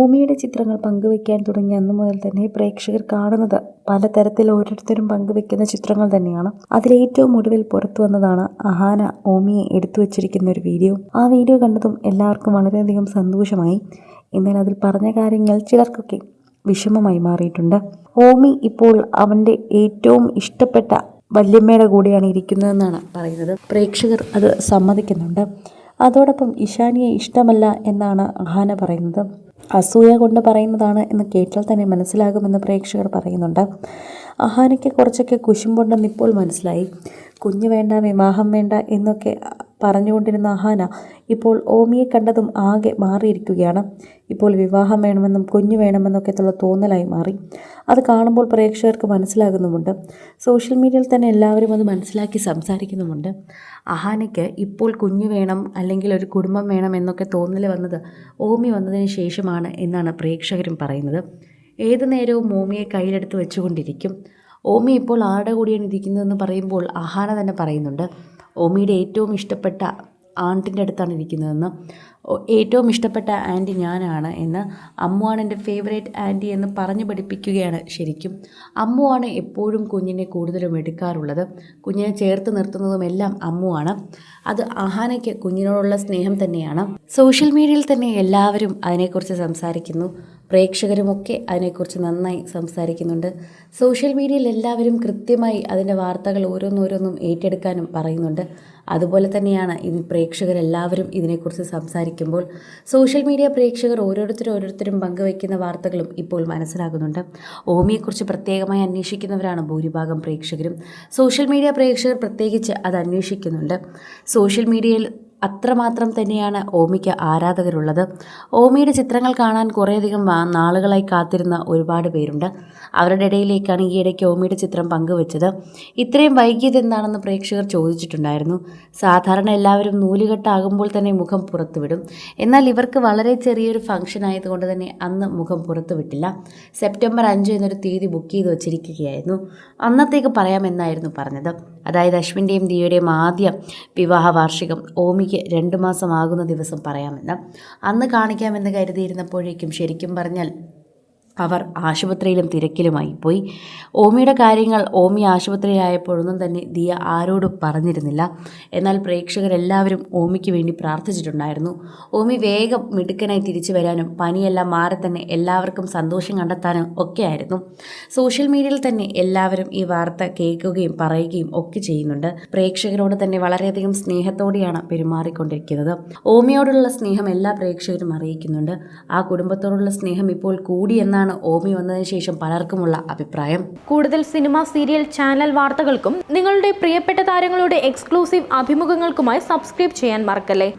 ഓമിയുടെ ചിത്രങ്ങൾ പങ്കുവയ്ക്കാൻ തുടങ്ങിയ അന്നു മുതൽ തന്നെ പ്രേക്ഷകർ കാണുന്നത് പലതരത്തിൽ ഓരോരുത്തരും പങ്കുവെക്കുന്ന ചിത്രങ്ങൾ തന്നെയാണ്. അതിലേറ്റവും ഒടുവിൽ പുറത്തു വന്നതാണ് അഹാന ഓമിയെ എടുത്തു വച്ചിരിക്കുന്ന ഒരു വീഡിയോ. ആ വീഡിയോ കണ്ടതും എല്ലാവർക്കും വളരെയധികം സന്തോഷമായി. എന്നാൽ അതിൽ പറഞ്ഞ കാര്യങ്ങൾ ചിലർക്കൊക്കെ വിഷമമായി മാറിയിട്ടുണ്ട്. ഓമി ഇപ്പോൾ അവന്റെ ഏറ്റവും ഇഷ്ടപ്പെട്ട വല്യമ്മയുടെ കൂടെയാണ് ഇരിക്കുന്നതെന്നാണ് പറയുന്നത്. പ്രേക്ഷകർ അത് സമ്മതിക്കുന്നുണ്ട്. അതോടൊപ്പം ഇഷാനിയെ ഇഷ്ടമല്ല എന്നാണ് അഹാന പറയുന്നത്. അസൂയ കൊണ്ട് പറയുന്നതാണ് എന്ന് കേട്ടാൽ തന്നെ മനസ്സിലാകുമെന്ന് പ്രേക്ഷകർ പറയുന്നുണ്ട്. അഹാനയ്ക്ക് കുറച്ചൊക്കെ കുശുമ്പുണ്ടെന്ന് ഇപ്പോൾ മനസ്സിലായി. കുഞ്ഞ് വേണ്ട വിവാഹം വേണ്ട എന്നൊക്കെ പറഞ്ഞുകൊണ്ടിരുന്ന അഹാന ഇപ്പോൾ ഓമിയെ കണ്ടതും ആകെ മാറിയിരിക്കുകയാണ്. ഇപ്പോൾ വിവാഹം വേണമെന്നും കുഞ്ഞു വേണമെന്നൊക്കെ ഉള്ള തോന്നലായി മാറി. അത് കാണുമ്പോൾ പ്രേക്ഷകർക്ക് മനസ്സിലാകുന്നുമുണ്ട്. സോഷ്യൽ മീഡിയയിൽ തന്നെ എല്ലാവരും അത് മനസ്സിലാക്കി സംസാരിക്കുന്നുമുണ്ട്. അഹാനയ്ക്ക് ഇപ്പോൾ കുഞ്ഞു വേണം അല്ലെങ്കിൽ ഒരു കുടുംബം വേണം എന്നൊക്കെ തോന്നൽ വന്നത് ഓമി വന്നതിന് ശേഷമാണ് എന്നാണ് പ്രേക്ഷകരും പറയുന്നത്. ഏതു നേരവും ഓമിയെ കയ്യിലെടുത്ത് വെച്ചുകൊണ്ടിരിക്കും. ഓമി ഇപ്പോൾ ആരുടെ കൂടിയാണ് ഇരിക്കുന്നതെന്ന് പറയുമ്പോൾ അഹാന തന്നെ പറയുന്നുണ്ട്. ഓമിയുടെ ഏറ്റവും ഇഷ്ടപ്പെട്ട ആണ്ടിന്റെ അടുത്താണ് ഇരിക്കുന്നതെന്ന്. ഏറ്റവും ഇഷ്ടപ്പെട്ട ആന്റി ഞാനാണ് എന്ന് അമ്മുവാണ് എന്റെ ഫേവറേറ്റ് ആന്റി എന്ന് പറഞ്ഞു പഠിപ്പിക്കുകയാണ് ശരിക്കും. അമ്മുവാണ് എപ്പോഴും കുഞ്ഞിനെ കൂടുതലും എടുക്കാറുള്ളത്. കുഞ്ഞിനെ ചേർത്ത് നിർത്തുന്നതും എല്ലാം അമ്മുവാണ് അത് അഹാനയ്ക്ക് കുഞ്ഞിനോടുള്ള സ്നേഹം തന്നെയാണ്. സോഷ്യൽ മീഡിയയിൽ തന്നെ എല്ലാവരും അതിനെക്കുറിച്ച് സംസാരിക്കുന്നു. പ്രേക്ഷകരുമൊക്കെ അതിനെക്കുറിച്ച് നന്നായി സംസാരിക്കുന്നുണ്ട്. സോഷ്യൽ മീഡിയയിൽ എല്ലാവരും കൃത്യമായി അതിന്റെ വാർത്തകൾ ഓരോന്നോരോന്നും ഏറ്റെടുക്കാനും പറയുന്നുണ്ട്. അതുപോലെ തന്നെയാണ് ഇന്ന് പ്രേക്ഷകരെല്ലാവരും ഇതിനെക്കുറിച്ച് സംസാരിക്കുമ്പോൾ സോഷ്യൽ മീഡിയ പ്രേക്ഷകർ ഓരോരുത്തരും ഓരോരുത്തരും പങ്കുവയ്ക്കുന്ന വാർത്തകളും ഇപ്പോൾ മനസ്സിലാകുന്നുണ്ട്. ഓമിയെക്കുറിച്ച് പ്രത്യേകമായി അന്വേഷിക്കുന്നവരാണ് ഭൂരിഭാഗം പ്രേക്ഷകരും. സോഷ്യൽ മീഡിയ പ്രേക്ഷകർ പ്രത്യേകിച്ച് അത് അന്വേഷിക്കുന്നുണ്ട്. സോഷ്യൽ മീഡിയയിൽ അത്രമാത്രം തന്നെയാണ് ഓമിക്ക് ആരാധകരുള്ളത്. ഓമിയുടെ ചിത്രങ്ങൾ കാണാൻ കുറേയധികം നാളുകളായി കാത്തിരുന്ന ഒരുപാട് പേരുണ്ട്. അവരുടെ ഇടയിലേക്കാണ് ഈ ഇടയ്ക്ക് ഓമിയുടെ ചിത്രം പങ്കുവച്ചത്. ഇത്രയും വൈകിയത് എന്താണെന്ന് പ്രേക്ഷകർ ചോദിച്ചിട്ടുണ്ടായിരുന്നു. സാധാരണ എല്ലാവരും നൂലുകെട്ടാകുമ്പോൾ തന്നെ മുഖം പുറത്തുവിടും. എന്നാൽ ഇവർക്ക് വളരെ ചെറിയൊരു ഫംഗ്ഷൻ ആയതുകൊണ്ട് തന്നെ അന്ന് മുഖം പുറത്തുവിട്ടില്ല. സെപ്റ്റംബർ അഞ്ച് എന്നൊരു തീയതി ബുക്ക് ചെയ്ത് വച്ചിരിക്കുകയായിരുന്നു. അന്നത്തേക്ക് പറയാമെന്നായിരുന്നു പറഞ്ഞത്. അതായത് അശ്വിന്റെയും ദിയയുടെയും ആദ്യ വിവാഹ വാർഷികം ഓമിക്ക് രണ്ട് മാസമാകുന്ന ദിവസം പറയാമെന്ന് അന്ന് കാണിക്കാമെന്ന് കരുതിയിരുന്നപ്പോഴേക്കും ശരിക്കും പറഞ്ഞാൽ അവർ ആശുപത്രിയിലും തിരക്കിലുമായി പോയി. ഓമിയുടെ കാര്യങ്ങൾ ഓമി ആശുപത്രിയിലായപ്പോഴൊന്നും തന്നെ ദിയ ആരോടും പറഞ്ഞിരുന്നില്ല. എന്നാൽ പ്രേക്ഷകരെല്ലാവരും ഓമിക്ക് വേണ്ടി പ്രാർത്ഥിച്ചിട്ടുണ്ടായിരുന്നു. ഓമി വേഗം മിടുക്കനായി തിരിച്ചു വരാനും പനിയെല്ലാം മാറി തന്നെ എല്ലാവർക്കും സന്തോഷം കണ്ടെത്താനും ഒക്കെയായിരുന്നു. സോഷ്യൽ മീഡിയയിൽ തന്നെ എല്ലാവരും ഈ വാർത്ത കേൾക്കുകയും പറയുകയും ഒക്കെ ചെയ്യുന്നുണ്ട്. പ്രേക്ഷകരോട് തന്നെ വളരെയധികം സ്നേഹത്തോടെയാണ് പെരുമാറിക്കൊണ്ടിരിക്കുന്നത്. ഓമിയോടുള്ള സ്നേഹം എല്ലാ പ്രേക്ഷകരും അറിയിക്കുന്നുണ്ട്. ആ കുടുംബത്തോടുള്ള സ്നേഹം ഇപ്പോൾ കൂടി എന്നാണ് ഓമി വന്നതിന് ശേഷം പലർക്കുമുള്ള അഭിപ്രായം. കൂടുതൽ സിനിമ സീരിയൽ ചാനൽ വാർത്തകൾക്കും നിങ്ങളുടെ പ്രിയപ്പെട്ട താരങ്ങളുടെ എക്സ്ക്ലൂസീവ് അഭിമുഖങ്ങൾക്കുമായി സബ്സ്ക്രൈബ് ചെയ്യാൻ മറക്കല്ലേ?